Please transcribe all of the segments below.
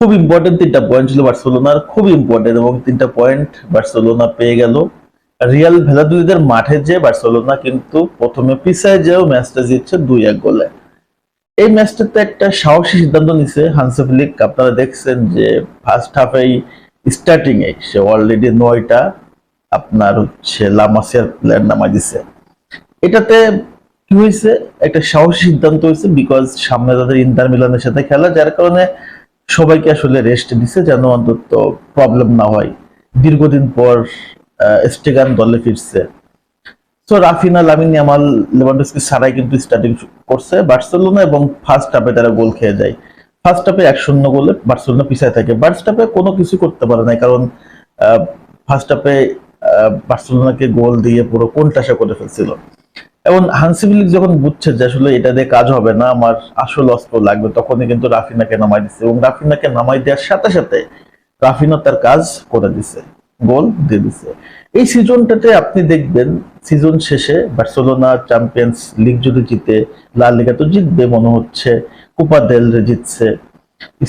খুব ইম্পর্টেন্ট তিনটা পয়েন্ট ছিল বার্সেলোনার, খুব ইম্পর্টেন্ট এবং তিনটা পয়েন্ট বার্সেলোনা পেয়ে গেল। রিয়াল ভেলাদুইদের মাঠে যে বার্সেলোনা কিন্তু প্রথমে পিছায় যেও ম্যাচটা জিতছে দুই এক গোলে। এই ম্যাচটাতে একটা সাহসী সিদ্ধান্ত নিছে হানসে ফ্লিক আপনারা দেখছেন যে ফার্স্ট হাফেই স্টার্টিং এ সে অলরেডি নয়টা, আপনার হচ্ছে লামাসিয়ার প্লেয়ার নামাই দিছে। এটাতে কি হয়েছে? একটা সাহসী সিদ্ধান্ত হয়েছে বিকজ সামনে তাদের ইন্টার মিলানের সাথে খেলা, যার কারণে সবাইকে আসলে রেস্ট দিছে যেন অন্তত প্রবলেম না হয়। দীর্ঘদিন পর স্টেগান দলে ফিরছে। তো রাফিনা, লামিন ইয়ামাল লেভানডস্কি ছাড়াই কিন্তু স্টার্টিং করছে বার্সেলোনা এবং ফার্স্ট হাফে তারা গোল খেয়ে যায়। ফার্স্ট হাফে এক শূন্য গোলে বার্সেলোনা পিছায় থাকে। ফার্স্ট হাফে কোনো কিছু করতে পারে না কারণ ফার্স্ট হাফে বার্সেলোনাকে গোল দিয়ে পুরো কোনটাসা করে ফেলছিল। এবং হানসিবিলিক যখন বুঝছে যে আসলে এটা দিয়ে কাজ হবে না, আমার আসল অস্ত্র লাগবে, তখনই কিন্তু রাফিনাকে নামাই দিচ্ছে এবং রাফিনাকে নামাই দেওয়ার সাথে সাথে রাফিনা তার কাজ করে দিছে, গোল দিয়ে দিছে। এই সিজনটাতে আপনি দেখবেন সিজন শেষে বার্সেলোনা চ্যাম্পিয়ন্স লিগ যদি জিতে লা লিগা তো জিতবে মনে হচ্ছে কোপা দেল জিতছে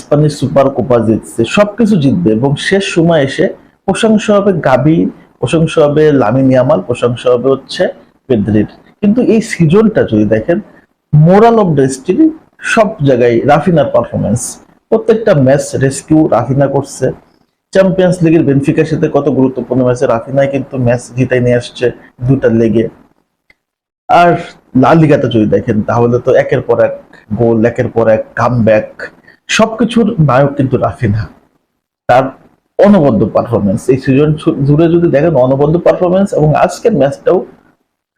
স্প্যানিশ সুপার কোপা জিতছে, সবকিছু জিতবে এবং শেষ সময় এসে প্রশংসা হবে গাবি প্রশংসা হবে লামিন ইয়ামাল প্রশংসা হবে হচ্ছে পেদ্রির কিন্তু এই সিজনটা যদি দেখেন, মোরাল অফ ডেস্টিনি সব জায়গায় রাফিনার পারফরমেন্স প্রত্যেকটা ম্যাচ রেস্কিউ রাফিনা করছে। চ্যাম্পিয়ন্স লিগের বেনফিকার সাথে কত গুরুত্বপূর্ণ ম্যাচে রাফিনাই কিন্তু ম্যাচ জিতাই নিয়ে আসছে দুটা লেগে আর লাল লিগাতে যদি দেখেন, তাহলে তো একের পর এক গোল একের পর এক কাম ব্যাক সবকিছুর নায়ক কিন্তু রাফিনা। তার অনবদ্য পারফরমেন্স এই সিজন জুড়ে যদি দেখেন, অনবদ্য পারফরমেন্স এবং আজকের ম্যাচটাও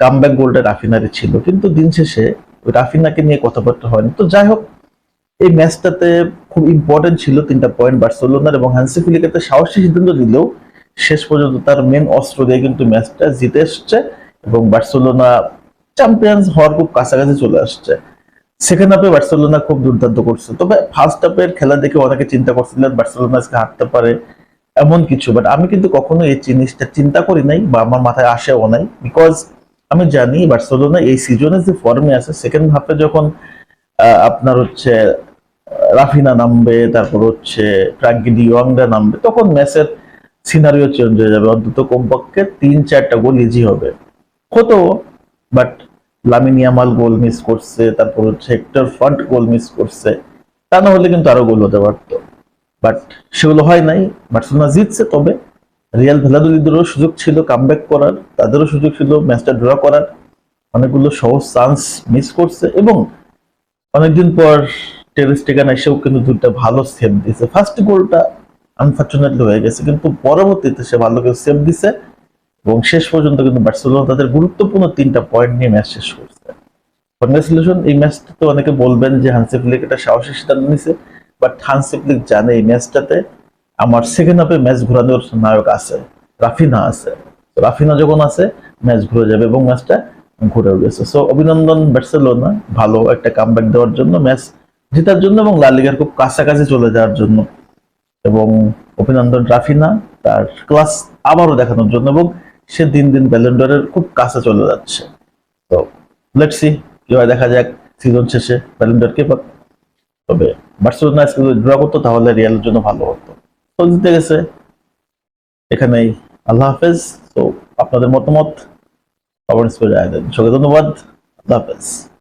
কামব্যাক গোলটা রাফিনারে ছিল, কিন্তু দিন শেষে ওই রাফিনাকে নিয়ে কথাবার্তা হয়নি। তো যাই হোক, এই ম্যাচটাতে খুব ইম্পর্টেন্ট ছিল তিনটা পয়েন্ট বার্সেলোনার এবং হানসি ফিলিকাতে সাহসী সিদ্ধান্ত দিলেও শেষ পর্যন্ত তার মেন অস্ত্র দিয়ে কিন্তু ম্যাচটা জিতে এসছে এবং বার্সেলোনা চ্যাম্পিয়ন্স হওয়ার খুব কাছাকাছি চলে আসছে। সেকেন্ড হাফে বার্সেলোনা খুব দুর্দান্ত করছে। তবে ফার্স্ট হাফের খেলা দেখে অনেকে চিন্তা করছিলেন বার্সেলোনা আজকে হারতে পারে এমন কিছু বাট আমি কিন্তু কখনো এই জিনিসটা চিন্তা করি নাই বা আমার মাথায় আসেও নাই বিকজ আমি জানি বার্সেলোনা এই সিজনে যে ফর্মে আছে সেকেন্ড হাফে যখন আপনার হচ্ছে রাফিনা নামবে, তারপর হচ্ছে ফ্রাঙ্কি ডিওয়াংরা নামবে, তখন ম্যাচের সিনারিও চেঞ্জ হয়ে যাবে। অন্তত কমপক্ষে তিন, চারটা গোল ইজি হবে। হতো বাট লামিনিয়ামাল গোল মিস করছে, তারপর হচ্ছে হেক্টর ফন্ট গোল মিস করছে, তা না হলে কিন্তু আরও গোল হতে পারতো। বাট সেগুলো হয় নাই। বার্সেলোনা জিতছে তবে রিয়াল ভেলাদুলিদেরও সুযোগ ছিল কামব্যাক করার, তাদেরও সুযোগ ছিল ম্যাচটা ড্র করার। অনেকগুলো সহজ চান্স মিস করছে এবং অনেকদিন পর টেরিস্টেগান এসেও কিন্তু দুটা ভালো সেভ দিয়েছে। ফার্স্ট গোলটা আনফর্চুনেটলি হয়ে গেছে, কিন্তু পরবর্তীতে সে ভালো করে সেভ দিছে এবং শেষ পর্যন্ত কিন্তু বার্সেলোনা তাদের গুরুত্বপূর্ণ তিনটা পয়েন্ট নিয়ে ম্যাচ শেষ করছে। কংগ্রেচুলেশন এই ম্যাচটা তো অনেকে বলবেন যে হানসি একটা সাহসী সিদ্ধান্ত নিছে বাট হানসি জানে এই ম্যাচটাতে আমার সেকেন্ড হাফে ম্যাচ ঘোরানোর নায়ক আছে, রাফিনা আছে। রাফিনা যখন আছে ম্যাচ ঘুরে যাবে এবং ম্যাচটা ঘুরেও গেছে সো অভিনন্দন বার্সেলোনা, ভালো একটা কামব্যাক দেওয়ার জন্য ম্যাচ জেতার জন্য এবং লালিগার খুব কাছাকাছি চলে যাওয়ার জন্য। এবং অভিনন্দন রাফিনা, তার ক্লাস আবারও দেখানোর জন্য এবং সে দিন দিন ব্যালেন্ডরের খুব কাছে চলে যাচ্ছে। তো লেটস সি হয় দেখা যাক সিজন শেষে ব্যালেন্ডর কে পাক তবে বার্সেলোনা ড্র করতো, তাহলে রিয়ালের জন্য ভালো হতো। দিতে গেছে। এখানেই আল্লাহ হাফেজ। তো আপনাদের মতামত কমেন্টস করে জানাবেন সবাইকে ধন্যবাদ। আল্লাহ হাফেজ।